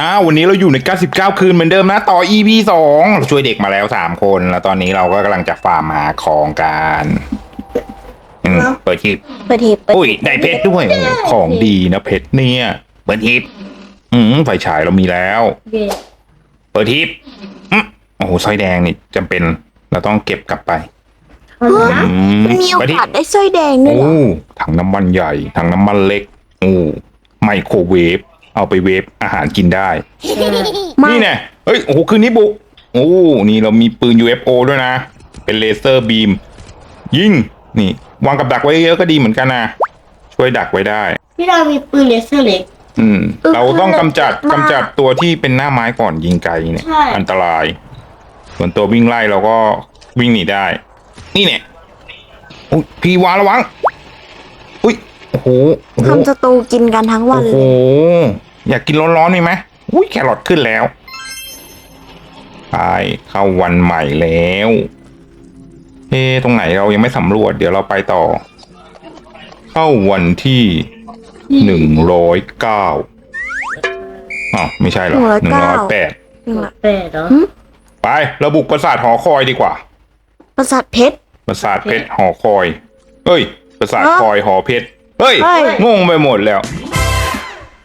อ้าววันนี้เราอยู่ใน 99 คืนเหมือนเดิมนะ ต่อ EP 2เราช่วยเด็กมาแล้ว 3 คน แล้วตอนนี้เราก็กำลังจะฟาร์มหาของกันอืมเปิดคลิปเปิดทีเปิดอุ้ยได้เพชรด้วยโอ้โหของดีนะเพชรเนี่ยเปิดทิปอืมไฟฉายเรามีแล้วเย่เปิดทิปอืมโอ้โหสร้อยแดงนี่จำเป็น เราต้องเก็บกลับไปเอาเลยนะอืมมันมีโอเปิดทิป กาสได้สร้อยแดงด้วยเหรอ โอ้ถังน้ำมันใหญ่ ถังน้ำมันเล็ก โอ้ไมโครเวฟ เอาไปเวฟอาหารกินได้ ไม่นี่แน่เฮ้ย โอ้โห คืนนี้บุก โอ้ นี่เรามีปืน UFO ด้วยนะ เป็นเลเซอร์บีม ยิง นี่ วางกับดักไว้เยอะก็ดีเหมือนกันนะ ช่วยดักไว้ได้ พี่เรามีปืนเลเซอร์เล็ก อืม เราต้องกำจัดกำจัดตัวที่เป็นหน้าไม้ก่อนยิงไกลเนี่ย ใช่ อันตราย ส่วนตัววิ่งไล่เราก็วิ่งหนีได้ นี่เนี่ยอุ้ยพี่วาระวัง อุ้ย โอ้โหโอ้โห ทำสตูกินกันทั้งวันโอ้เลโห ย อยากกินร้อนๆมีไหมอุ้ยแครอทขึ้นแล้วไปเข้าวันใหม่แล้ว เอ๊ะตรงไหนเรายังไม่สำรวจ เดี๋ยวเราไปต่อ เข้าวันที่หนึ่งร้อยเก้าอ๋อไม่ใช่หรอหนึ่งร้อยแปดนี่แหละแปดเหรอไปเราบุกปราสาทหอคอยดีกว่า ประสาทเพชร ปราสาทเพชรหอคอยเฮ้ย ปราสาทฮะคอยหอเพชรเฮ้ยเฮ้ยงงไปหมดแล้ว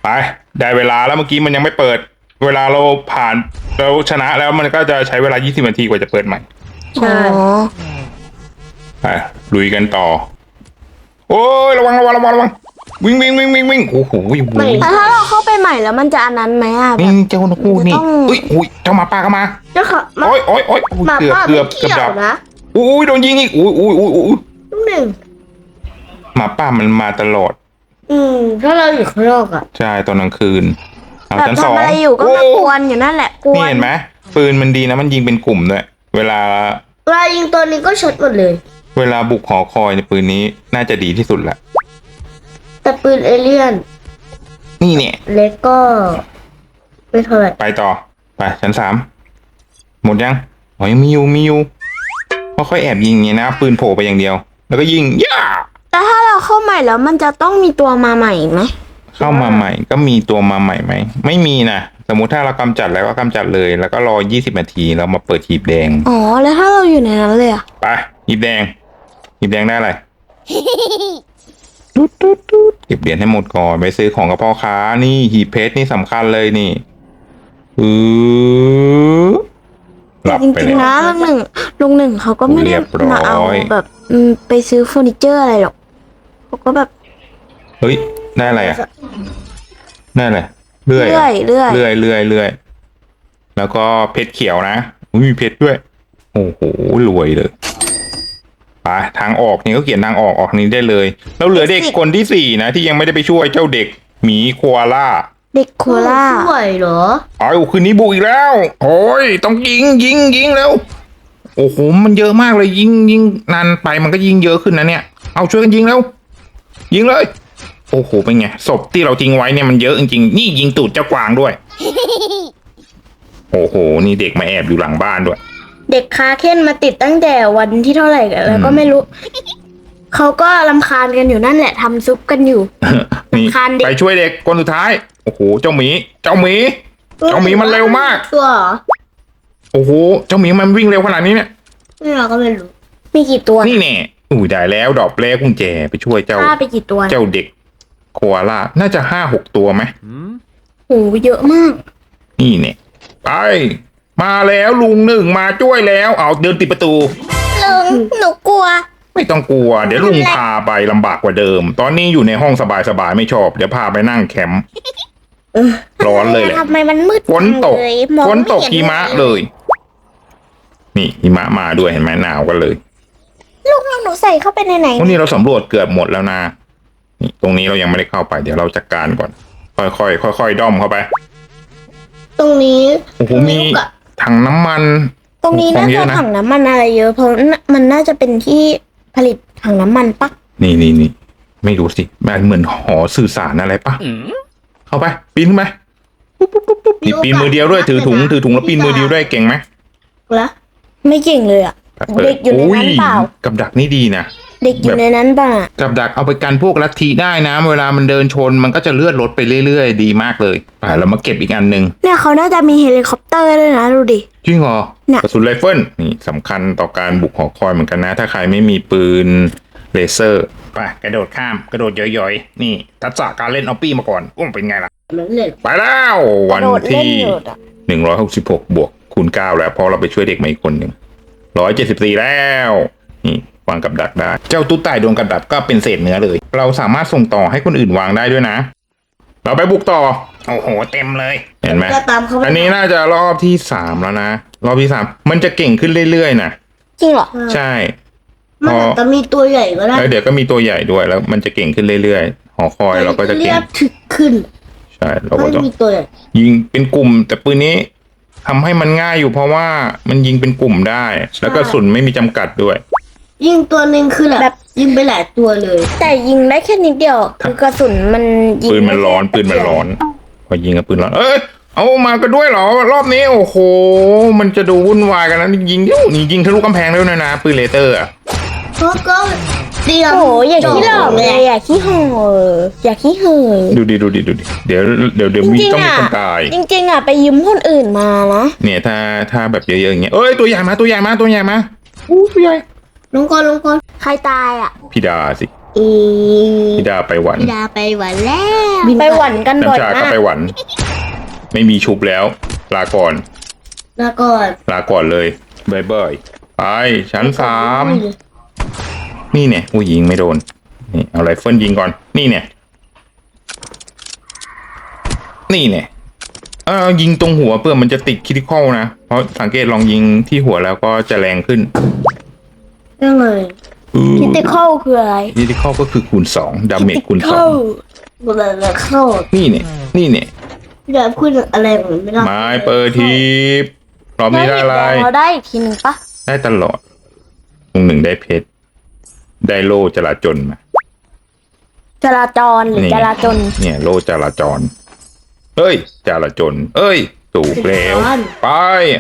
ไป ได้เวลาแล้วเมื่อกี้มันยังไม่เปิด เวลาเราผ่านเราชนะแล้วมันก็จะใช้เวลา 20 นาทีกว่าจะเปิดใหม่ใช่อ๋อไปลุยกันต่อ โอ้ยระวังระวังระวังระวังวิ่งวิ่งวิ่งวิ่งวิ่งโอ้โหวิ่งไม่แต่ถ้าเราเข้าไปใหม่แล้วมันจะอันนั้นไหมอะแบนี่บเจ้านกฮูกนี่จะต้อง อุ้ยอุ้ยเจ้าหมาป่าก็มาเจ้าค่ะมาโอ้ยโอ้ยโอ้ยโอ้ยหมาเกือบป้าเกืไม่อบเกือบเกี่ยดัวบนะอุ้ยโดนยิงอีกอุ้ยอุ้ยอุ้ยอุ้ย ลูกหนึ่งหมาป่ามันมาตลอด อืมถ้าเราอยู่ข้างนอกอะใช่ตอนกลางคืนเอาแบบชั้นสองทำอะไรอยู่ก็มาโกวนอยู่นั่นแหละกวนี่นเห็นไหมปืนมันดีนะมันยิงเป็นกลุ่มด้วยเวลา เวลายิงตัวนี้ก็ช็อตหมดเลย เวลาบุกหอคอยในยปืนนี้น่าจะดีที่สุดละแต่ปืนเอเลี่ยนนี่เนี่ย เล็กก็ไม่เท่าไหร่ไปต่อ ไปชั้นสามหมดยังอ๋อยังมีอยู่มีอยู่ค่อยๆแอบยิงอย่างเงี้ยนะ ปืนโผล่ไปอย่างเดียว แล้วก็ยิงย่าแต่ถ้า เราเข้าใหม่แล้วมันจะต้องมีตัวมาใหม่อีกไหมเข้ามาใหม่ก็มีตัวมาใหม่ไหม ไม่มีนะ สมมุติถ้าเรากำจัดแล้วก็กำจัดเลย แล้วก็รอ 20 นาทีเรามาเปิดหีบแดง อ๋อ แล้วถ้าเราอยู่ในนั้นเลยอะไปหีบแดงหีบแดงได้อะไรตุ๊ดตุ๊ดตุ๊ดเก็บเหรียญให้หมดก่อนไปซื้อของกับพ่อค้า นี่หีบเพชรนี่สำคัญเลยนี่อือหลับจไปริงแล้วๆนะลุงหนึ่งลุงหนึ่งเขาก็ไม่เรีได้ยบร้อย มาเอาแบบอืมไปซื้อเฟอร์นิเจอร์อะไรหรอก เขาก็แบบเฮ้ยได้อะไรอะได้อะไรเลื่อยเรื่อะอยเรื่อยเลื่อยเลื่อยเลื่อยแล้วก็เพชรเขียวนะอุ๊ยมีเพชรด้วย โอ้โหรวยเลยไปทางออกนี่ก็เขียนทางออกออกนี้ได้เลย แล้วเหลือเด็กคนที่สี่นะ ที่ยังไม่ได้ไปช่วยเจ้าเด็กหมีโคัวล่า เด็กโคล่าสวยเหรอเอาคืนนี้บุกอีกแล้ว โอ้ยต้องยิงยิงยิงแล้ว โอ้โหมันเยอะมากเลยยิงยิงนานไปมันก็ยิงเยอะขึ้นนะเนี่ย เอาช่วยกันยิงแล้ว ยิงเลย โอ้โห เป็นไง ศพที่เราทิ้งไว้เนี่ยมันเยอะจริงๆ นี่ยิงตูดเจ้ากวางด้วย โอ้โห นี่เด็กมาแอบอยู่หลังบ้านด้วย เด็กคาเค้นมาติดตั้งแต่วันที่เท่าไหร่กันแล้วก็ไม่รู้ เขาก็ลำคาญกันอยู่นั่นแหละทำซุปกันอยู่ นี่รำคาญเด็ก ไปช่วยเด็กคนสุดท้าย โอ้โห เจ้าหมี เจ้าหมี เจ้าหมีมันเร็วมาก ตัวเหรอโอ้โห เจ้าหมีมันวิ่งเร็วขนาดนี้เนี่ย นี่เราก็ไม่รู้ มีกี่ตัว นี่แน่ อุ้ยได้แล้วดอกแรกกุญแจไปช่วยเจ้า ฆ่าไปกี่ตัวเจ้าเด็กโคอาล่าน่าจะห้าหกตัวไหมโอ้โหเยอะมาก นี่เนี่ยไป มาแล้วลุงหนึ่งมาช่วยแล้ว เอาเดินติดประตู ลุงหนูกลัว ไม่ต้องกลัว เดี๋ยวลุงพาไปลำบากกว่าเดิม ตอนนี้อยู่ในห้องสบายๆไม่ชอบ เดี๋ยวพาไปนั่งแคมป์ร้อนเลยแหละทำไมมันมืดฝนตกจังเลยมองฝนไม่ตกเห็หิมะเลย นี่หิมะมาด้วยเห็นไหมหนาวกันเลย ลูกน้องหนูใส่เข้าไปในไหนวันนี้เราสำรวจเกือบหมดแล้วนะนี่ตรงนี้เรายังไม่ได้เข้าไปเดี๋ยวเราจัดการก่อน ค่อยๆค่อยๆด้อมเข้าไปตรงนี้โอ้โหมีลูกอะถังน้ำมัน ตรงนี้ขอน่างเยจะอะนะถังน้ำมันอะไรเยอะเพราะมันน่าจะเป็นที่ผลิตถังน้ำมันปะนี่นี่นี่ไม่รู้สิมันเหมือนหอสื่อสารอะไรปะเข้าไปปีนขึ้นไปปุ๊บปุ๊บปุ๊บปุ๊บนี่ปีนมือเดียวด้วยถือถุงถือถุงแล้วปีนมือเดียวด้วยเก่งไหมละไม่เก่งเลยอะ เด็กอยู่ในนั้นเปล่า กับดักนี่ดีนะเด็กอยู่ในนั้นป่ะกับดักเอาไปกันพวกลัทธิได้นะ เวลามันเดินชนมันก็จะเลื่อนรถไปเรื่อยๆ ดีมากเลยไปเรามาเก็บอีกอันหนึ่งเนี่ยเขาน่าจะมีเฮลิคอปเตอร์ด้วยนะดูดิจริงเหรอเนี่ยกระสุนไรเฟิลนี่สำคัญต่อการบุกหอคอยเหมือนกันนะ ถ้าใครไม่มีปืนเลเซอร์ไปกระโดดข้ามกระโดดย่อยๆ นี่ทักษะการเล่นออปปี้มาก่อนอุ้มเป็นไงล่ะนั่นแหละไปแล้ววันกระโดดเล่ที่นอยู่อะหนึ่งร้อยหกสิบหกบวกคูณเก้าแล้วเพราะเราไปช่วยเด็กมาอีกคนหนึ่ง ร้อยเจ็ดสิบสี่แล้วนี่วางกับดักได้ เจ้าตุ๊ไต่โดนกับดักก็เป็นเศษเนื้อเลย เราสามารถส่งต่อให้คนอื่นวางได้ด้วยนะ เราไปบุกต่อ โอ้โห เต็มเลย เห็นไหมก็ตามเขาไปอันนี้น่าจะรอบที่สามแล้วนะ รอบที่สามมันจะเก่งขึ้นเรื่อยๆนะ จริงเหรอใช่ มันอาจจะมีตัวใหญ่ก็ได้แล้วเดี๋ยวก็มีตัวใหญ่ด้วยแล้ว มันจะเก่งขึ้นเรื่อยๆ หอคอยเราก็จะเรีเก่ยงบถึกขึ้น ใช่ เราก็ไม่ต้องมีตัวใหญ่ ยิงเป็นกลุ่มแต่ปืนนี้ ทำให้มันง่ายอยู่เพราะว่ามันยิงเป็นกลุ่มได้ แล้วก็สุนไม่มีจำกัดด้วย ยิงตัวหนึ่งคือแบแบบบยิงไปหลายตัวเลย แต่ยิงได้แค่นิดเดียวคือกระสุนมันยิงปืนมันร้อนได้ปืนมันร้อน พอยิงกับปืนร้อน เอ้ยเอามากันด้วยเหรอ รอบนี้โอ้โห มันจะดูวุ่นวายกันนะยิงเดี๋ยวนี่ยิงทะลุกำแพงด้วยนะนะปืนเลเตอร์อะ เพราะก็ เตรียมโอ้โหอย่าขี้หลอกเลยอย่าขี้เห่ออย่าขี้เห่อดูดิดูดิดูดิเดี๋ยวเดี๋ยวเดี๋ยวมีจริงต้องๆมีอะคนตาย จริงๆอะไปยืมคนอื่นมานะเนี่ยถ้าถ้าแบบเยอะๆอย่างเงี้ยเอ้ยตัวใหญ่มาตัวใหญ่มาตัวใหญ่มาอู้ตัวใหญ่ลงก่อนลงก่อนใครตายอะพี่ดาสิอีพี่ดาไปหวันพี่ดาไปหวันแล้วไปหวันกันบ่อยน้ำชาก็มากไปหวัน ไม่มีชุบแล้ว ลาก่อนแล้วก่อน ลาก่อนเลยบายบายไปชั้นสาม นี่เนี่ยอุ้ยยิงไม่โดน นี่เอาไรเฟิลยิงก่อน นี่เนี่ย นี่เนี่ย เออยิงตรงหัวเพื่อมันจะติดคิดข้อนะ เพราะสังเกตลองยิงที่หัวแล้วก็จะแรงขึ้นยังไงคิติคอลคืออะไรคิดข้อก็คือคูณสองดาเมจคูณสองเวลาเข้านี่เนี่ย นี่เนี่ยพี่ดาพูดอะไรเหมือนไม่ได้ไม้เปิดทีบรอบนี้ได้อะไรเราได้อีกทีหนึ่งปะ ได้ตลอดตรงหนึ่งได้เพชร ได้โล่จราจรมาจราจรหรือนี่จราจน เนี่ยโล่จราจร เอ้ย จราจรเอ้ย ถูกแล้ว ไป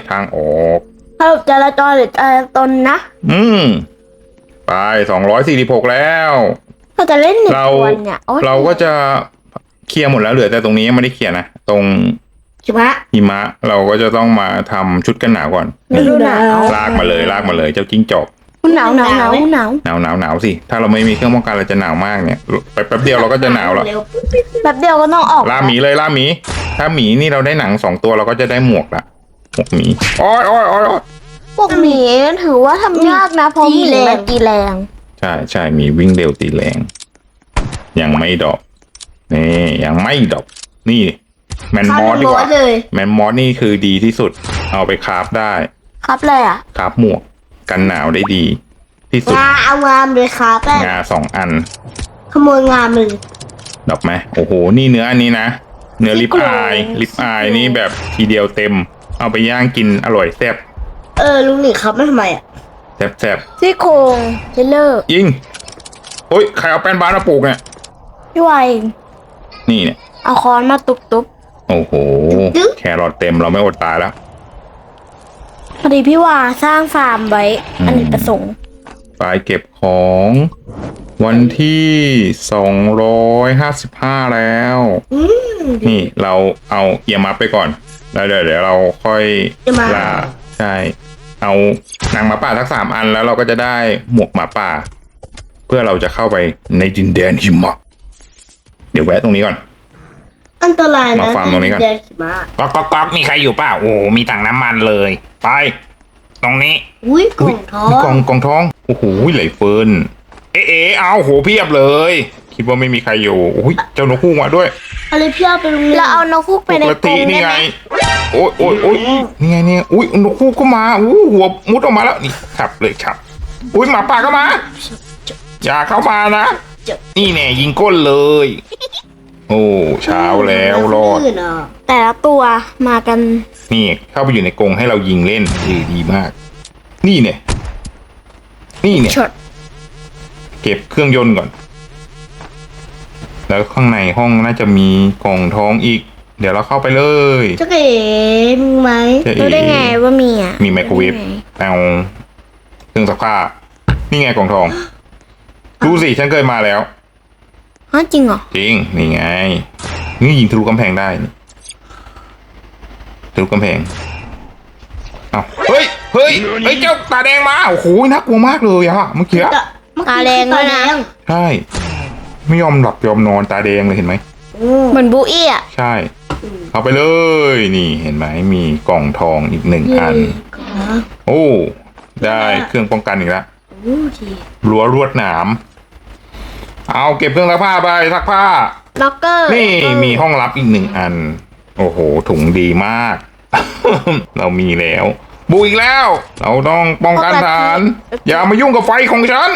ทางออกสรุปจราจรหรือจราจนนะ อืม ไปสองร้อยสี่สิบหกแล้วเราจะเล่นหนึ่งเราวันเนี่ยโอ๊ยเราก็จะเคลียร์หมดแล้วเหลือแต่ตรงนี้ยังไม่ได้เคลียร์นะ ตรงใช่ไหมหิมะเราก็จะต้องมาทำชุดกันหนาวก่อนฤดูหนาวลากมาเลยลากมาเลยเจ้าจิ้งจอก หนาวหนาวหนาวหนาวหนาวหนาวหนาวสิ ถ้าเราไม่มีเครื่องป้องกันเราจะหนาวมากเนี่ยไปแป๊บเดียวเราก็จะหนาวแล้วเร็วแบบเดียวก็ต้องออกล่าหมีเลยล่าหมี ถ้าหมีนี่เราได้หนังสองตัวเราก็จะได้หมวกละหมวกหมีโอ้อยโอ้อยโอ้อยโอ๊ยพวกหมีถือว่าทำยากนะเพราะหมีมันตีแรง ใช่ใช่หมีวิ่งเร็วตีแรง ยังไม่ดอกนี่ยังไม่ดอกนี่แมนข้ามอสดีร้กอว่ายเลยแมนมอสนี่คือดีที่สุด เอาไปคราฟได้ครับเลยอะคราฟหมวก กันหนาวได้ดี ที่สุดงาเอางามเลยครับแป้งงาสองอัน ขโมยงามเลยดอกไหมโอ้โห นี่เนื้ออันนี้นะ เนื้อลิปอายลิปอายนี่แบบทีเดียวเต็ม เอาไปย่างกินอร่อยแซ่บเออลุงหนิครับไม่ทำไมอะแซ่บแซ่บซี่โครงเทเลอร์ยิงโอ้ยใครเอาแป้นบาสมาปลูกเนี่ยพี่วายนี่เนี่ยเอาค้อนมาตุบตุบโอ้โห แครอทเต็มเราไม่อดตายแล้ว พอดีพี่วาสร้างฟาร์มไว้ อันนี้ประสงค์ไปเก็บของ วันที่สองร้อยห้าสิบห้าแล้วอืมนี่เราเอาเอียมาไปก่อน แล้วเดี๋ยวเดี๋ยวเราค่อยเอียมาล่าใช่ เอานางหมาป่าทั้งสามอันแล้วเราก็จะได้หมวกหมาป่า เพื่อเราจะเข้าไปในดินแดนหิมะเดี๋ยวแวะตรงนี้ก่อน อันตรายนะมาฟาร์มตรงนี้ก่อนเดินขี่มาก๊อกก๊อกก๊อกมีใครอยู่เปล่าโอ้โหมีถังน้ำมันเลย ไป ตรงนี้อุ้ยกล่องท้อนี่กล่องงกล่องทองโอ้โหไหลเฟิร์นเอ๊ะเอ๊ะเอาโหเพียบเลย คิดว่าไม่มีใครอยู่โอ้ยเจ้านกคู่มาด้วยอะไรพี่เอาไปโรงเรียนเราเอานกคุกไปในปกกรติงนี่ได้ไงไหมโอ้ยโอ้ยโอ้ยนี่ไงเนี่ยอุ้ยนกคู่ก็มาอู้หัวมุดออกมาแล้วนี่ขับเลยขับอุ้ยหมาป่าก็มา อย่าเข้ามานะ นี่แน่ยิงก้นเลยโอ้ เช้าแล้วรอดลื่นอะแต่ละตัวมากัน นี่เข้าไปอยู่ในกรงให้เรายิงเล่นดีดีมาก นี่เนี่ย นี่เนี่ย ช็อตเก็บเครื่องยนต์ก่อน แล้วข้างในห้องน่าจะมีกล่องทองอีก เดี๋ยวเราเข้าไปเลยเจ้าเก๋มึงไหมเจ๊เอ๋รู้ได้ไงว่ามีอะมีไมโครเวฟเอาเครื่องซักผ้านี่ไงกล่องทองดูสิฉันเคยมาแล้ว ฮะจริงเหรอ จริง นี่ไง นี่ยิงทะลุกำแพงได้นี่ทะลุกำแพงเอาเฮ้ย เฮ้ยเฮ้ยเจ้าตาแดงมา โอ้โห น่ากลัวมากเลยอะเมื่อกี้ตาแดงด้วยนะ ใช่ ไม่ยอมหลับยอมนอนตาแดงเลยเห็นไหม เหมือนบูอี้อะ ใช่ เอาไปเลย นี่เห็นไหม มีกล่องทองอีกหนึ่งอัน โอ้ ได้เครื่องป้องกันอีกแล้วโอ้ทีรั้วรวดหนาม เอาเก็บเครื่องซักผ้าไปซักผ้า ล็อกเกอร์นี่มีห้องลับอีกหนึ่งอัน โอ้โห ถุงดีมาก เรามีแล้ว บุกอีกแล้ว เราต้องป้องกันฐาน อย่ามายุ่งกับไฟของฉัน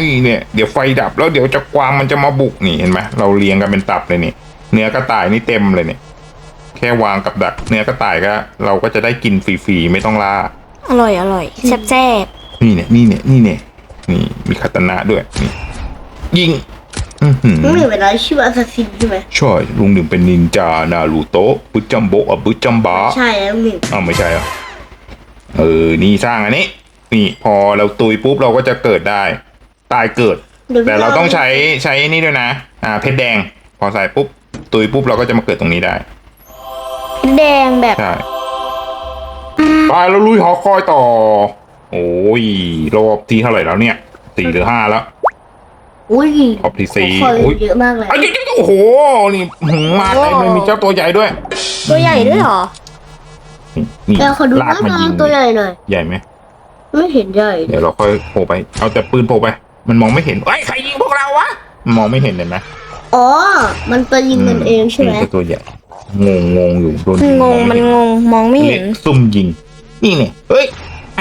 นี่เนี่ย เดี๋ยวไฟดับแล้วเดี๋ยวจะกวางมันจะมาบุกนี่เห็นไหมเราเรียงกันเป็นตับเลยนี่เนื้อกระต่ายนี่เต็มเลยเนี่ยแค่วางกับดักเนื้อกระต่ายก็ เราก็จะได้กินฟรีๆไม่ต้องล่า อร่อยอร่อยแซ่บแซ่บนี่เนี่ยนี่เนี่ยนี่เนี่ยนี่มีคาตานะด้วยนี่ ยิงอือหือ มึงเห็นเวลาชื่ออาซาซินใช่ไหมใช่ลุงหนึ่งเป็นนินจานารูโตะบุจัมโบะอะบุจัมบะใช่แล้วหนึ่งอ้าวไม่ใช่เหรอเออ นี่สร้างอันนี้ นี่พอเราตุยปุ๊บเราก็จะเกิดได้ ตายเกิด แต่เราต้องใช้ใช้นี่ด้วยนะ อ่า เพชรแดง พอใส่ปุ๊บ ตุยปุ๊บเราก็จะมาเกิดตรงนี้ได้ แดงแบบ ใช่ไปแล้วลุยหอคอยต่อ โอ้ยรอบที่เท่าไหร่แล้วเนี่ยสี่หรือห้าแล้ว อุ้ยรอบที่สี่คนโอ้ย เยอะมากเลยอ้าวโอ้โห นี่หืมมาเต็มเลยมีเจ้าตัวใหญ่ด้วย ตัวใหญ่ด้วยเหรอนี่นี่แต่ขอดูลากมาน้ายิงตัวใหญ่หน่อย ใหญ่ไหม ไม่เห็นใหญ่ เดี๋ยวเราค่อยโผล่ไป เอาแต่ปืนโผล่ไป มันมองไม่เห็นเอ้ยใครยิงพวกเราวะมันมองไม่เห็นเลยนะอ๋อ มันตัวยิงกันเองใช่ไหมนี่ตัวใหญ่ งงงงอยู่โดนยิงงมันงงมองไม่เห็นรียกซุ่มยิง นี่เนี่ยเฮ้ย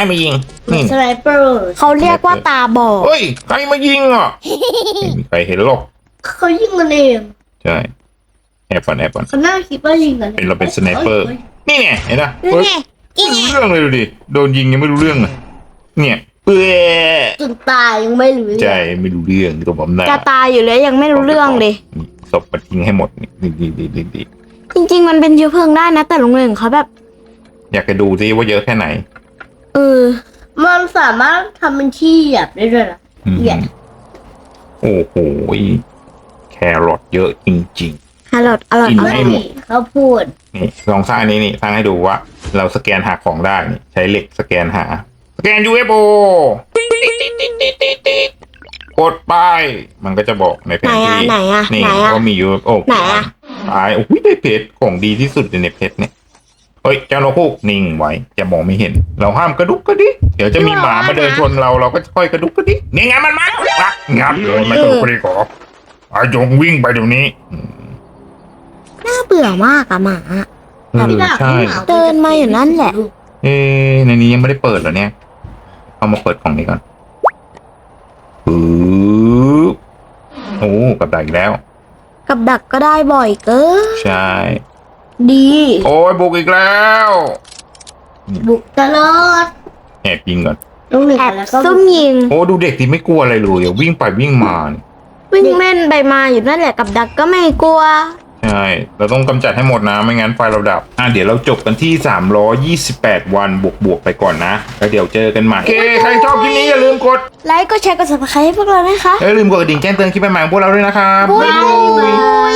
ให้มายิงนี่สไนเปอร์เขาเรียกว่าตาบอดเฮ้ยใครมายิงอะไม่มีใครเห็นหรอกเขายิงกันเองใช่แอบฟันแอบฟันเขาน่าคิดว่ายิงกันเป็นเราเป็นสไนเปอร์ฮ้ยนี่เนี่ยเห็นปะนี่เฮ้ยไงไม่รู้เรื่องเลยดูดิโดนยิงยังไม่รู้เรื่องเลยเนี่ยเอ้ยจนตายยังไม่รู้เลยใช่ไม่รู้เรื่องตัวผมหน้าจะตายอยู่แล้วยังไม่รู้เรื่องเลยนี่ศพมาทิ้งให้หมดนี่ดีดีดีดีดีจริง ๆ มันเป็นเชื้อเพลิงได้นะ แต่ลุงหนึ่งเขาแบบ อยากจะดูซิว่าเยอะแค่ไหน เออ มันสามารถทำเป็นที่หยับได้ด้วยนะอืมเหยียดโอ้โหแครอทเยอะจริงอร่อยอร่อยกินอร่อยให้หมด เขาพูด ๆ นี่ลองสร้างอันนี้นี่สร้างให้ดูว่า เราสแกนหาของได้นี่ใช้เหล็กสแกนหา สแกน UFO กดไป มันก็จะบอกในแผไหนนอะที่ไหนอะนี่ไหนอะว่ามี UFO ไหนอะ ตายโอ้ยได้เพชรของดีที่สุดในเพชรเนี่ย เฮ้ยเจ้านกฮูกนิ่งไว้จะมองไม่เห็น เราห้ามกระดุกกระดิกเดี๋ยวจะมีหมามาเดินชนเราเราก็ค่อยกระดุกกระดิกนี่ไงมันมาแล้วอะงับเลยไม่กระดุกกระดิกหรออายงวิ่งไปเดี๋ยวนี้อืมน่าเบื่อมากอะหมาเออไม่ได้ใช่ไม่หมาเดินมาอยู่นั่นแหละ เอ๊ะในนี้ยังไม่ได้เปิดเหรอเนี่ยเอามาเปิดกล่องนี้ก่อนปึ๊บโอ้กับดักอีกแล้ว กับดักก็ได้บ่อยเกินใช่ ดี โอ้ยบุกอีกแล้วบุกตลอดแอบยิงก่อนลูกหนึ่งแอบแล้วก็ซุ่มยิง โอ้ดูเด็กที่ไม่กลัวอะไรเลยอะวิ่งไปวิ่งมาเนี่ยวิ่งเล่นไปมาอยู่นั่นแหละกับดักก็ไม่กลัว ใช่เราต้องกำจัดให้หมดนะไม่งั้นไฟเราดับ อะเดี๋ยวเราจบกันที่ 328 วันบวกบวกๆไปก่อนนะแล้วเดี๋ยวเจอกันใหม่โอเคใครชอบคลิปนี้อย่าลืมกดไลค์ก็แชร์กด subscribe ให้พวกเรานะคะ อย่าลืมกดกระดิ่งแจ้งเตือนคลิปใหม่ๆของพวกเราด้วยนะครับ บ๊ายบาย